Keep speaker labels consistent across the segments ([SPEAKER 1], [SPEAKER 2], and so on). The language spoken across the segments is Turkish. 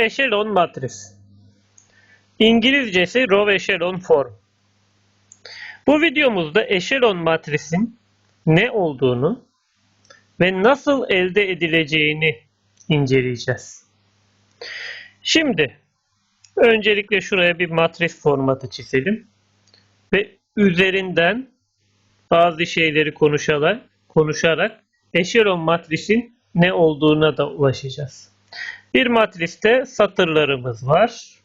[SPEAKER 1] Echelon matris. İngilizcesi row echelon form. Bu videomuzda echelon matrisin ne olduğunu ve nasıl elde edileceğini inceleyeceğiz. Şimdi öncelikle şuraya bir matris formatı çizelim ve üzerinden bazı şeyleri konuşarak konuşarak echelon matrisin ne olduğuna da ulaşacağız. Bir matriste satırlarımız var.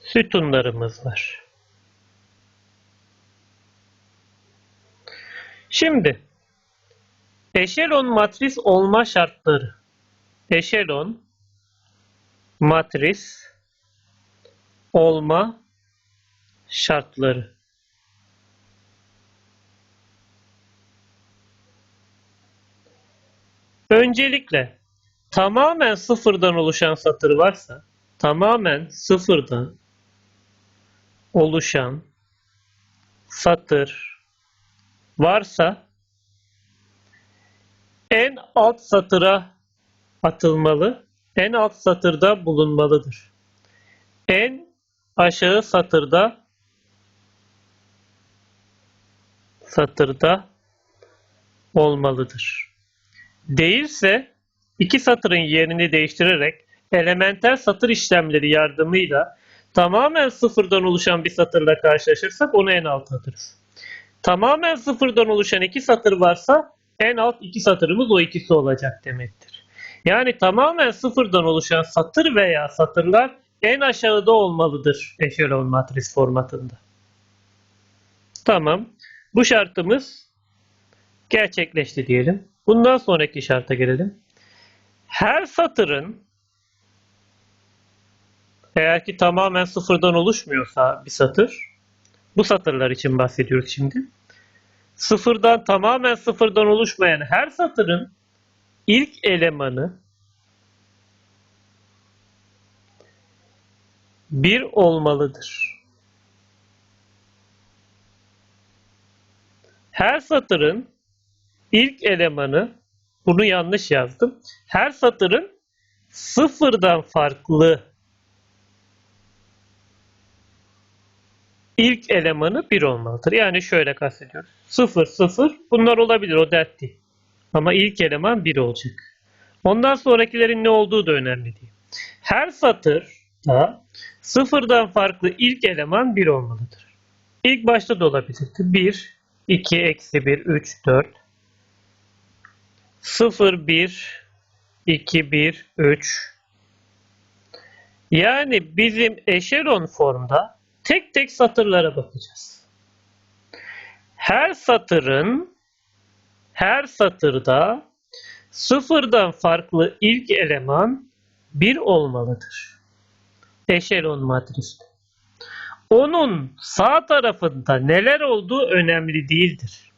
[SPEAKER 1] Sütunlarımız var. Şimdi eşelon matris olma şartları. Eşelon matris olma şartları. Öncelikle tamamen sıfırdan oluşan satır varsa tamamen sıfırdan oluşan satır varsa en alt satıra atılmalı, en alt satırda bulunmalıdır. En aşağı satırda satırda olmalıdır. Değilse iki satırın yerini değiştirerek elementer satır işlemleri yardımıyla tamamen sıfırdan oluşan bir satırla karşılaşırsak onu en alta atarız. Tamamen sıfırdan oluşan iki satır varsa en alt iki satırımız o ikisi olacak demektir. Yani tamamen sıfırdan oluşan satır veya satırlar en aşağıda olmalıdır eşelon matris formatında. Tamam. Bu şartımız gerçekleşti diyelim. Bundan sonraki şarta gelelim. Her satırın eğer ki tamamen sıfırdan oluşmuyorsa bir satır, bu satırlar için bahsediyoruz şimdi. Sıfırdan tamamen sıfırdan oluşmayan her satırın ilk elemanı bir olmalıdır. Her satırın ilk elemanı bunu yanlış yazdım. Her satırın sıfırdan farklı ilk elemanı 1 olmalıdır. Yani şöyle kastediyoruz. 0, 0 bunlar olabilir o dert değil. Ama ilk eleman 1 olacak. Ondan sonrakilerin ne olduğu da önemli değil. Her satırda sıfırdan farklı ilk eleman 1 olmalıdır. İlk başta da olabilirdi. 1, 2, eksi 1, 3, 4. 0, 1, 2, 1, 3. Yani bizim eşelon formda tek tek satırlara bakacağız. Her satırın her satırda sıfırdan farklı ilk eleman bir olmalıdır. Eşelon matriste. Onun sağ tarafında neler olduğu önemli değildir.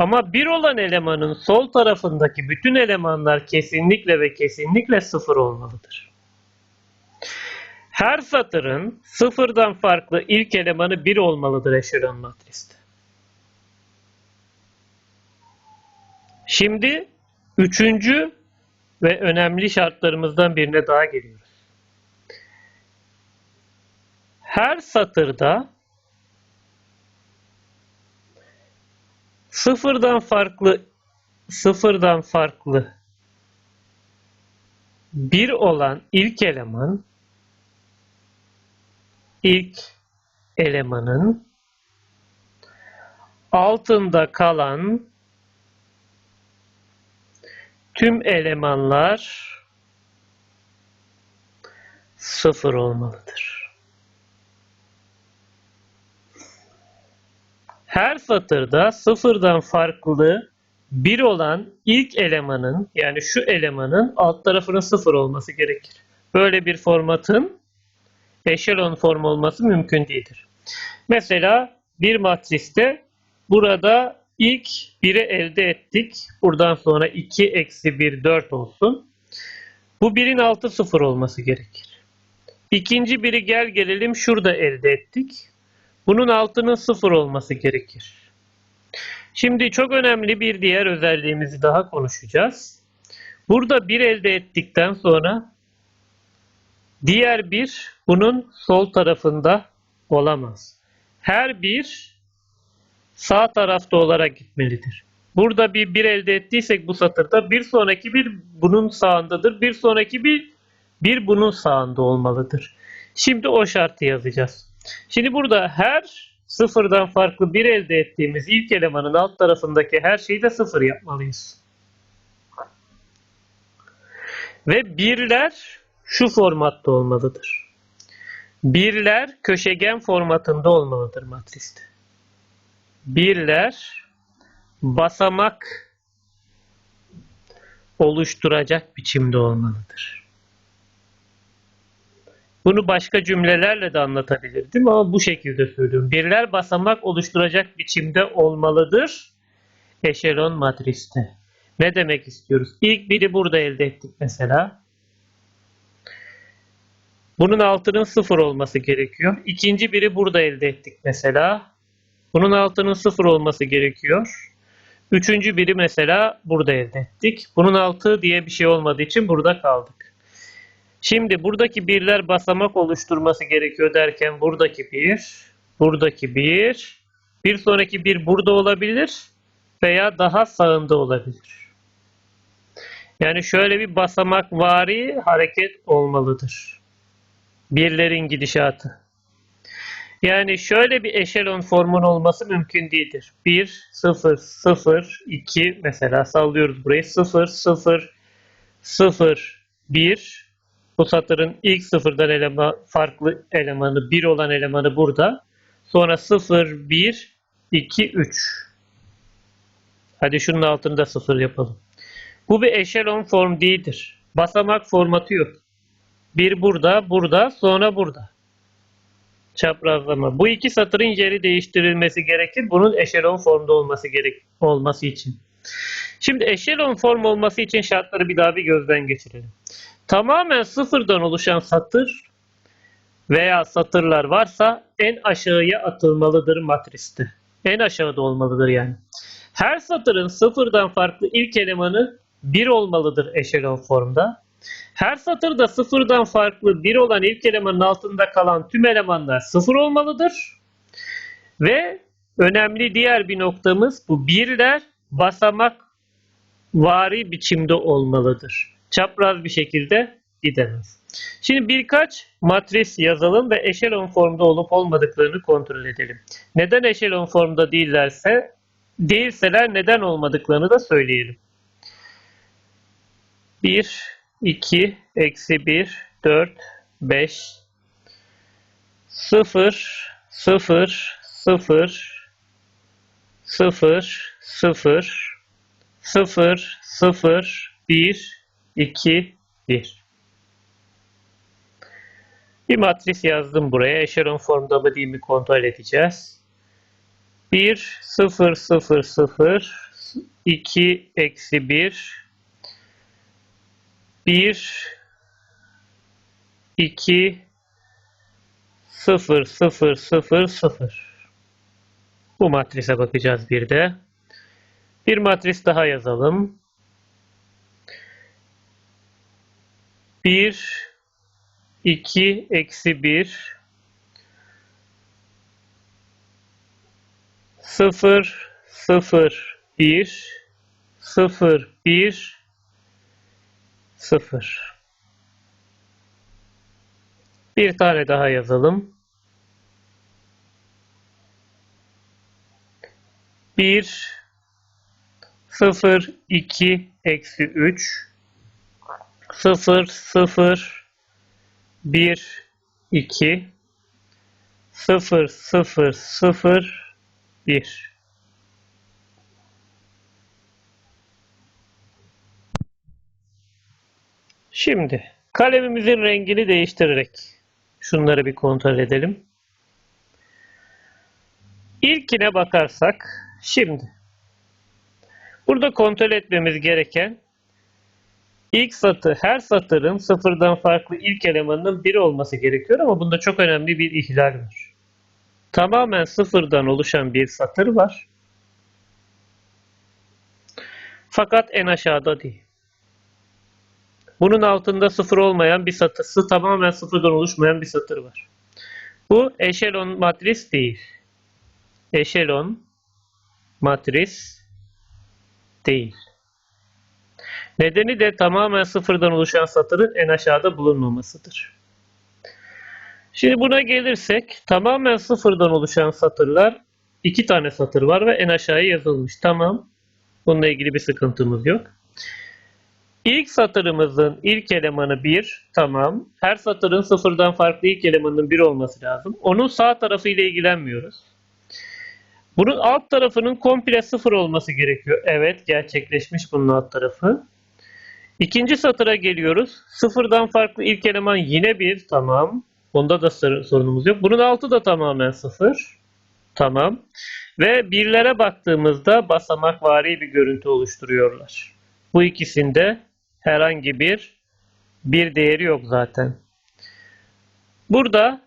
[SPEAKER 1] Ama bir olan elemanın sol tarafındaki bütün elemanlar kesinlikle ve kesinlikle sıfır olmalıdır. Her satırın sıfırdan farklı ilk elemanı 1 olmalıdır eşelon matriste. Şimdi üçüncü ve önemli şartlarımızdan birine daha geliyoruz. Her satırda sıfırdan farklı sıfırdan farklı bir olan ilk eleman ilk elemanın altında kalan tüm elemanlar sıfır olmalıdır. Her satırda sıfırdan farklı bir olan ilk elemanın yani şu elemanın alt tarafının sıfır olması gerekir. Böyle bir formatın eşelon form olması mümkün değildir. Mesela bir matriste burada ilk 1'i elde ettik. Buradan sonra 2 eksi 1 4 olsun. Bu 1'in altı 0 olması gerekir. İkinci biri gel gelelim şurada elde ettik. Bunun altının 0 olması gerekir. Şimdi çok önemli bir diğer özelliğimizi daha konuşacağız. Burada bir elde ettikten sonra diğer bir bunun sol tarafında olamaz. Her bir sağ tarafta olarak gitmelidir. Burada bir bir elde ettiysek bu satırda bir sonraki bir bunun sağındadır. Bir sonraki bir bir bunun sağında olmalıdır. Şimdi o şartı yazacağız. Şimdi burada her sıfırdan farklı bir elde ettiğimiz ilk elemanın alt tarafındaki her şeyi de sıfır yapmalıyız. Ve birler şu formatta olmalıdır. Birler köşegen formatında olmalıdır matriste. Birler basamak oluşturacak biçimde olmalıdır. Bunu başka cümlelerle de anlatabilirdim ama bu şekilde söylüyorum. Birler basamak oluşturacak biçimde olmalıdır eşelon matriste. Ne demek istiyoruz? İlk biri burada elde ettik mesela. Bunun altının sıfır olması gerekiyor. İkinci biri burada elde ettik mesela. Bunun altının sıfır olması gerekiyor. Üçüncü biri mesela burada elde ettik. Bunun altı diye bir şey olmadığı için burada kaldık. Şimdi buradaki birler basamak oluşturması gerekiyor derken buradaki bir, buradaki bir, bir sonraki bir burada olabilir veya daha sağında olabilir. Yani şöyle bir basamak vari hareket olmalıdır. Birlerin gidişatı. Yani şöyle bir eşelon formun olması mümkün değildir. 1, 0, 0, 2 mesela sallıyoruz burayı. 0, 0, 0, 1. Bu satırın ilk sıfırdan elema, farklı elemanı 1 olan elemanı burada. Sonra 0, 1, 2, 3. Hadi şunun altında 0 yapalım. Bu bir eşelon form değildir. Basamak formatı yok. Bir burada, burada, sonra burada. Çaprazlama. Bu iki satırın yeri değiştirilmesi gerekir. Bunun eşelon formda olması gerek olması için. Şimdi eşelon form olması için şartları bir daha bir gözden geçirelim. Tamamen sıfırdan oluşan satır veya satırlar varsa en aşağıya atılmalıdır matriste. En aşağıda olmalıdır yani. Her satırın sıfırdan farklı ilk elemanı 1 olmalıdır eşelon formda. Her satırda sıfırdan farklı 1 olan ilk elemanın altında kalan tüm elemanlar sıfır olmalıdır. Ve önemli diğer bir noktamız bu birler basamak vari biçimde olmalıdır. Çapraz bir şekilde gidemez. Şimdi birkaç matris yazalım ve eşelon formda olup olmadıklarını kontrol edelim. Neden eşelon formda değillerse, değilseler neden olmadıklarını da söyleyelim. 1, 2, eksi 1, 4, 5, 0, 0, 0, 0, 0, 0, 0, 1, 2, 1. Bir matris yazdım buraya. Eşelon formda mı değil mi kontrol edeceğiz. 1, 0, 0, 0, 2, eksi 1, 1, 2, 0, 0, 0, 0. Bu matrise bakacağız bir de. Bir matris daha yazalım. 1, 2, eksi 1, 0, 0, 1, 0, 1, 0. Bir tane daha yazalım. 1, 0, 2, eksi 3, 0, 0, 1, 2, 0, 0, 0, 1. Şimdi kalemimizin rengini değiştirerek şunları bir kontrol edelim. İlkine bakarsak şimdi burada kontrol etmemiz gereken ilk satır her satırın sıfırdan farklı ilk elemanının bir olması gerekiyor ama bunda çok önemli bir ihlal var. Tamamen sıfırdan oluşan bir satır var. Fakat en aşağıda değil. Bunun altında sıfır olmayan bir satısı tamamen sıfırdan oluşmayan bir satır var. Bu eşelon matris değil. Eşelon matris değil. Nedeni de tamamen sıfırdan oluşan satırın en aşağıda bulunmamasıdır. Şimdi buna gelirsek tamamen sıfırdan oluşan satırlar iki tane satır var ve en aşağıya yazılmış. Tamam. Bununla ilgili bir sıkıntımız yok. İlk satırımızın ilk elemanı 1. Tamam. Her satırın sıfırdan farklı ilk elemanının 1 olması lazım. Onun sağ tarafı ile ilgilenmiyoruz. Bunun alt tarafının komple sıfır olması gerekiyor. Evet gerçekleşmiş bunun alt tarafı. İkinci satıra geliyoruz. Sıfırdan farklı ilk eleman yine 1. Tamam. Onda da sorunumuz yok. Bunun altı da tamamen sıfır. Tamam. Ve birlere baktığımızda basamakvari bir görüntü oluşturuyorlar. Bu ikisinde herhangi bir bir değeri yok zaten. Burada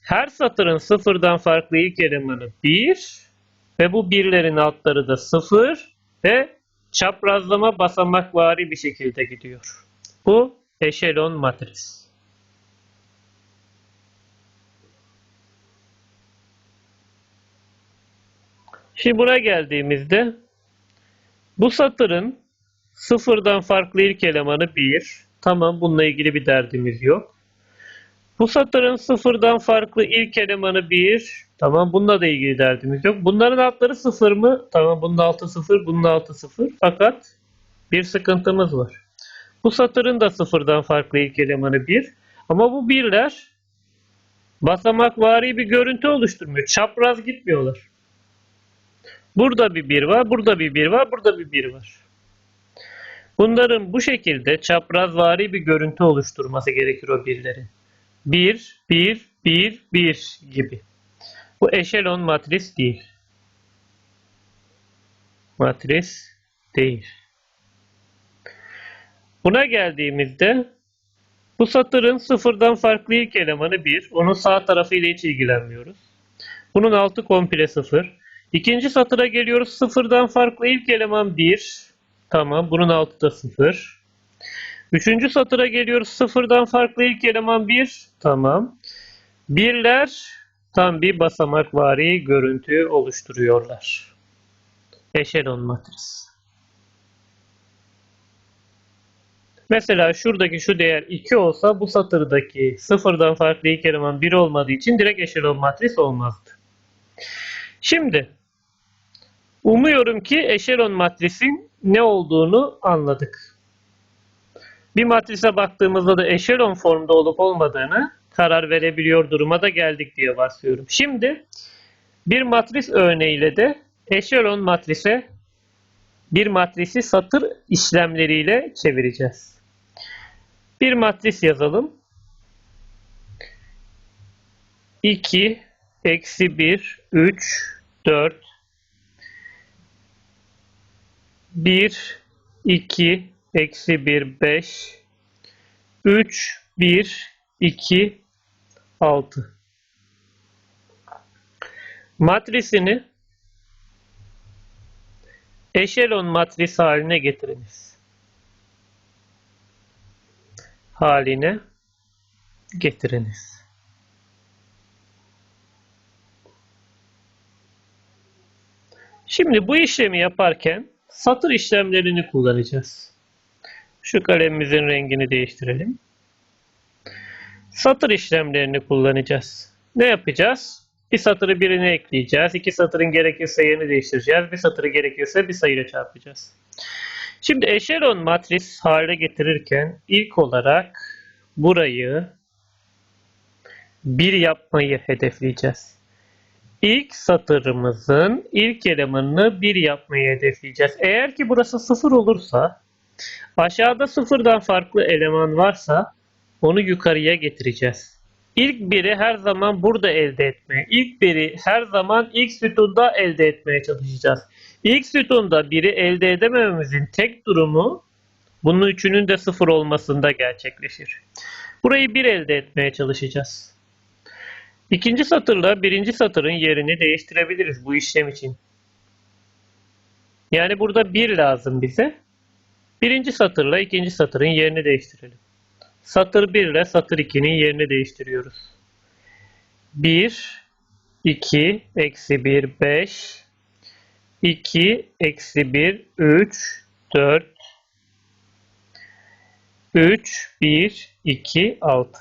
[SPEAKER 1] her satırın sıfırdan farklı ilk elemanı 1 ve bu birlerin altları da 0 ve çaprazlama basamakvari bir şekilde gidiyor. Bu eşelon matris. Şimdi buna geldiğimizde bu satırın sıfırdan farklı ilk elemanı 1. Tamam bununla ilgili bir derdimiz yok. Bu satırın sıfırdan farklı ilk elemanı 1. Tamam bununla da ilgili derdimiz yok. Bunların altları sıfır mı? Tamam bunun altı sıfır, bunun altı sıfır. Fakat bir sıkıntımız var. Bu satırın da sıfırdan farklı ilk elemanı 1. Ama bu birler basamakvari bir görüntü oluşturmuyor. Çapraz gitmiyorlar. Burada bir 1 var, burada bir 1 var, burada bir 1 var. Bunların bu şekilde çaprazvari bir görüntü oluşturması gerekir o birlerin. 1, 1, 1, 1 gibi. Bu eşelon matris değil. Matris değil. Buna geldiğimizde bu satırın sıfırdan farklı ilk elemanı 1. Onun sağ tarafı ile hiç ilgilenmiyoruz. Bunun altı komple sıfır. İkinci satıra geliyoruz. Sıfırdan farklı ilk eleman 1. Tamam. Bunun altı da 0. Üçüncü satıra geliyoruz. Sıfırdan farklı ilk eleman 1. Tamam. Birler tam bir basamakvari görüntü oluşturuyorlar. Eşelon matris. Mesela şuradaki şu değer 2 olsa bu satırdaki sıfırdan farklı ilk eleman 1 olmadığı için direkt eşelon matris olmazdı. Şimdi umuyorum ki eşelon matrisin ne olduğunu anladık. Bir matrise baktığımızda da eşelon formda olup olmadığını karar verebiliyor duruma da geldik diye varsayıyorum. Şimdi bir matris örneğiyle de eşelon matrise bir matrisi satır işlemleriyle çevireceğiz. Bir matris yazalım. 2 eksi 1 3 4 1 2 eksi 1 5 3 1 2 6 matrisini eşelon matris haline getiriniz. Haline getiriniz. Şimdi bu işlemi yaparken satır işlemlerini kullanacağız. Şu kalemimizin rengini değiştirelim. Satır işlemlerini kullanacağız. Ne yapacağız? Bir satırı birine ekleyeceğiz. İki satırın gerekirse yerini değiştireceğiz. Bir satırı gerekirse bir sayıyla çarpacağız. Şimdi eşelon matris haline getirirken ilk olarak burayı bir yapmayı hedefleyeceğiz. İlk satırımızın ilk elemanını bir yapmayı hedefleyeceğiz. Eğer ki burası sıfır olursa aşağıda sıfırdan farklı eleman varsa onu yukarıya getireceğiz. İlk biri her zaman burada elde etmeye, ilk biri her zaman ilk sütunda elde etmeye çalışacağız. İlk sütunda biri elde edemememizin tek durumu bunun üçünün de sıfır olmasında gerçekleşir. Burayı bir elde etmeye çalışacağız. İkinci satırla birinci satırın yerini değiştirebiliriz bu işlem için. Yani burada bir lazım bize. Birinci satırla ikinci satırın yerini değiştirelim. Satır 1 ile satır 2'nin yerini değiştiriyoruz. 1, 2, eksi 1, 5, 2, eksi 1, 3, 4, 3, 1, 2, 6.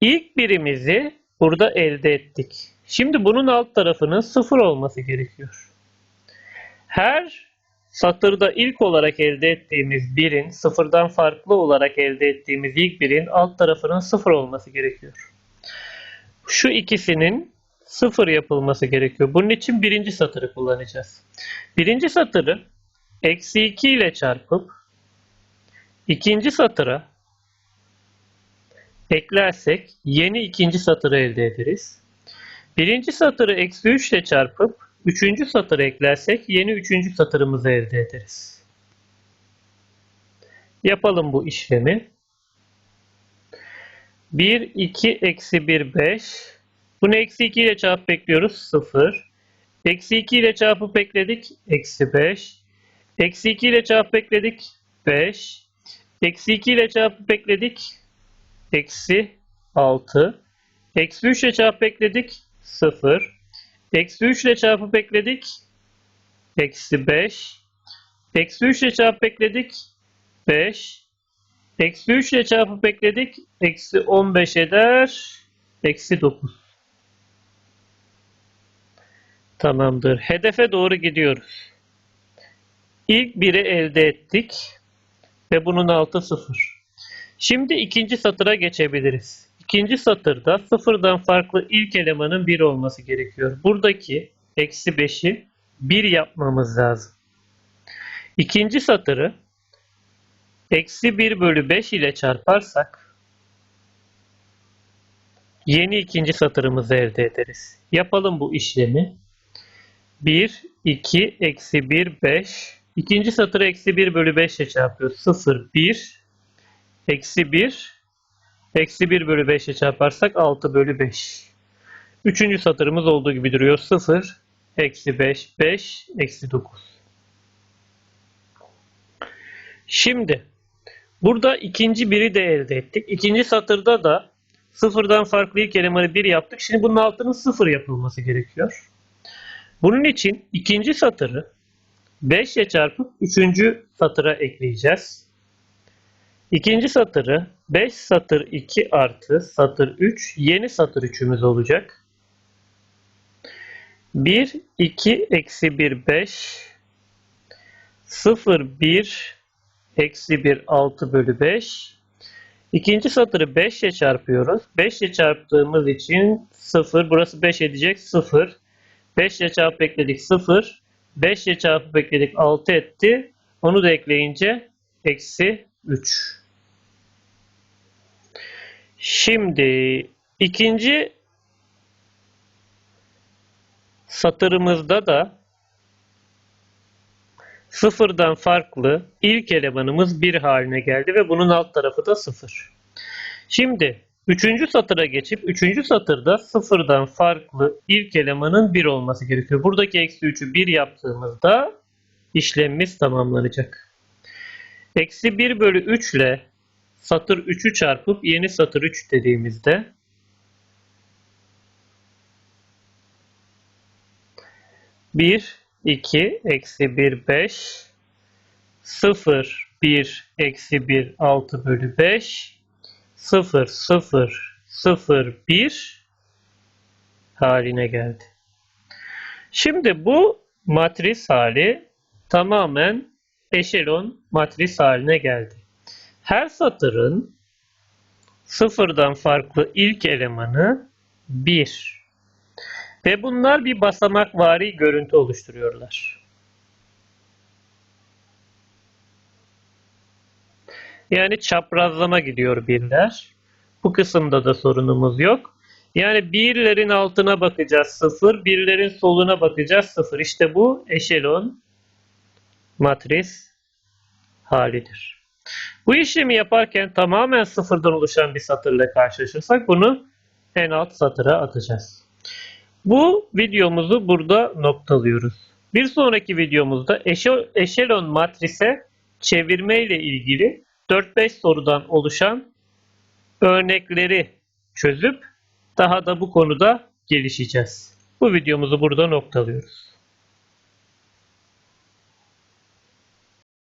[SPEAKER 1] İlk birimizi burada elde ettik. Şimdi bunun alt tarafının 0 olması gerekiyor. Her satırda ilk olarak elde ettiğimiz birin sıfırdan farklı olarak elde ettiğimiz ilk birin alt tarafının 0 olması gerekiyor. Şu ikisinin 0 yapılması gerekiyor. Bunun için birinci satırı kullanacağız. Birinci satırı eksi 2 ile çarpıp ikinci satıra eklersek yeni ikinci satırı elde ederiz. Birinci satırı eksi 3 ile çarpıp üçüncü satırı eklersek yeni üçüncü satırımızı elde ederiz. Yapalım bu işlemi. 1, 2, eksi 1, 5. Bunu eksi 2 ile çarpıp ekliyoruz. 0. Eksi 2 ile çarpıp ekledik. Eksi 5. Eksi 2 ile çarpıp ekledik. 5. Eksi 2 ile çarpıp ekledik. Eksi 6. Eksi 3 ile çarpıp ekledik. 0. Eksi 3 ile çarpıp ekledik. Eksi 5. Eksi 3 ile çarpıp ekledik. 5. Eksi 3 ile çarpıp ekledik. Eksi 15 eder. Eksi 9. Tamamdır. Hedefe doğru gidiyoruz. İlk biri elde ettik. Ve bunun altı 0. Şimdi ikinci satıra geçebiliriz. İkinci satırda sıfırdan farklı ilk elemanın 1 olması gerekiyor. Buradaki eksi 5'i 1 yapmamız lazım. İkinci satırı eksi 1 bölü 5 ile çarparsak yeni ikinci satırımızı elde ederiz. Yapalım bu işlemi. 1, 2, eksi 1, 5. İkinci satırı eksi 1 bölü 5 ile çarpıyoruz. 0, 1, eksi 1, eksi 1 bölü 5 ile çarparsak 6 bölü 5. Üçüncü satırımız olduğu gibi duruyor. 0, eksi 5, 5, eksi 9. Şimdi burada ikinci biri de elde ettik. İkinci satırda da sıfırdan farklı ilk elemanı 1 yaptık. Şimdi bunun altının 0 yapılması gerekiyor. Bunun için ikinci satırı 5 ile çarpıp üçüncü satıra ekleyeceğiz. İkinci satırı 5 satır 2 artı satır 3 yeni satır 3'ümüz olacak. 1, 2, eksi 1, 5 0, 1 eksi 1, 6 bölü 5 İkinci satırı 5 ile çarpıyoruz. 5 ile çarptığımız için 0. Burası 5 edecek 0. 5 ile çarpıp ekledik 0. 5 ile çarpıp ekledik 6 etti. Onu da ekleyince eksi 3. Şimdi ikinci satırımızda da sıfırdan farklı ilk elemanımız 1 haline geldi ve bunun alt tarafı da 0. Şimdi üçüncü satıra geçip üçüncü satırda sıfırdan farklı ilk elemanın 1 olması gerekiyor. Buradaki eksi 3'ü 1 yaptığımızda işlemimiz tamamlanacak. Eksi 1 bölü 3 ile satır 3'ü çarpıp yeni satır 3 dediğimizde bir, iki, eksi bir, beş, sıfır, bir, eksi bir, altı bölü beş, sıfır, sıfır, sıfır, bir haline geldi. Şimdi bu matris hali tamamen eşelon matris haline geldi. Her satırın sıfırdan farklı ilk elemanı 1. Ve bunlar bir basamakvari görüntü oluşturuyorlar. Yani çaprazlama gidiyor birler. Bu kısımda da sorunumuz yok. Yani birlerin altına bakacağız sıfır, birlerin soluna bakacağız sıfır. İşte bu eşelon matris halidir. Bu işlemi yaparken tamamen sıfırdan oluşan bir satırla karşılaşırsak bunu en alt satıra atacağız. Bu videomuzu burada noktalıyoruz. Bir sonraki videomuzda eşelon matrise çevirme ile ilgili 4-5 sorudan oluşan örnekleri çözüp daha da bu konuda gelişeceğiz. Bu videomuzu burada noktalıyoruz.